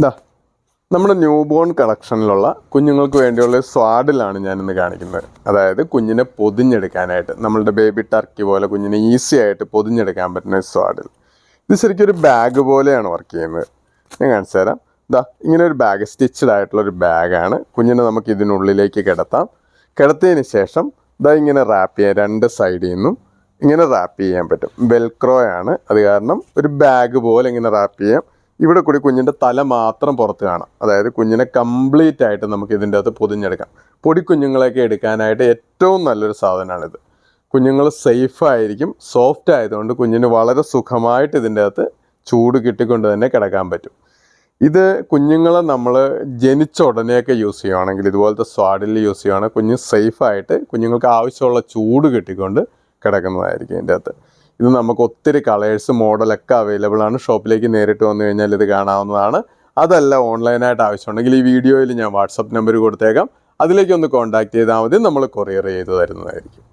ഇതാ നമ്മുടെ new born കളക്ഷനിലുള്ള കുഞ്ഞുങ്ങൾക്ക് വേണ്ടിയുള്ള സ്വാഡിലാണ് ഞാനിന്ന് കാണിക്കുന്നത്. അതായത് കുഞ്ഞിനെ പൊതിഞ്ഞെടുക്കാനായിട്ട് നമ്മളുടെ ബേബി ടർക്കി പോലെ കുഞ്ഞിനെ ഈസി ആയിട്ട് പൊതിഞ്ഞെടുക്കാൻ പറ്റുന്ന സ്വാഡിൽ. ഇത് ശരിക്കും ഒരു ബാഗ് പോലെയാണ് വർക്ക് ചെയ്യുന്നത്. ഞാൻ കാണിച്ചു തരാം. ഇതാ ഇങ്ങനെ ഒരു ബാഗ് സ്റ്റിച്ചഡ് ആയിട്ടുള്ള ഒരു ബാഗാണ് കുഞ്ഞിനെ നമുക്ക് ഇതിനുള്ളിലേക്ക് കിടത്താം. കിടത്തിയതിന് ശേഷം ഇതാ ഇങ്ങനെ റാപ്പ് ചെയ്യാം രണ്ട് സൈഡിൽ നിന്നും ഇങ്ങനെ റാപ്പ് ചെയ്യാൻ പറ്റും. വെൽക്രോയാണ് അത് കാരണം ഒരു ബാഗ് പോലെ ഇങ്ങനെ റാപ്പ് ചെയ്യാം. ഇവിടെ കൂടി കുഞ്ഞിന്റെ തല മാത്രം പുറത്ത് കാണാം. അതായത് കുഞ്ഞിനെ കംപ്ലീറ്റ് ആയിട്ട് നമുക്ക് ഇതിന്റെ അകത്ത് പൊതിഞ്ഞെടുക്കാം. പൊടി കുഞ്ഞുങ്ങളെയൊക്കെ എടുക്കാനായിട്ട് ഏറ്റവും നല്ലൊരു സാധനമാണിത്. കുഞ്ഞുങ്ങൾ സേഫ് ആയിരിക്കും സോഫ്റ്റ് ആയതുകൊണ്ട് കുഞ്ഞിന് വളരെ സുഖമായിട്ട് ഇതിന്റെ അകത്ത് ചൂട് കിട്ടിക്കൊണ്ട് തന്നെ കിടക്കാൻ പറ്റും. ഇത് കുഞ്ഞുങ്ങളെ നമ്മൾ ജനിച്ച ഉടനെയൊക്കെ യൂസ് ചെയ്യുവാണെങ്കിൽ ഇതുപോലത്തെ സ്വാഡിൽ യൂസ് ചെയ്യുവാണെങ്കിൽ കുഞ്ഞ് സേഫായിട്ട് കുഞ്ഞുങ്ങൾക്ക് ആവശ്യമുള്ള ചൂട് കിട്ടിക്കൊണ്ട് കിടക്കുന്നതായിരിക്കും ഇതിന്റെ അകത്ത്. ഇത് നമുക്ക് ഒത്തിരി കളേഴ്സ് മോഡലൊക്കെ അവൈലബിൾ ആണ്. ഷോപ്പിലേക്ക് നേരിട്ട് വന്നു കഴിഞ്ഞാൽ ഇത് കാണാവുന്നതാണ്. അതല്ല ഓൺലൈനായിട്ട് ആവശ്യമുണ്ടെങ്കിൽ ഈ വീഡിയോയിൽ ഞാൻ വാട്സപ്പ് നമ്പർ കൊടുത്തേക്കാം. അതിലേക്ക് ഒന്ന് കോൺടാക്ട് ചെയ്താൽ മതി. നമ്മൾ കൊറിയർ ചെയ്ത് തരുന്നതായിരിക്കും.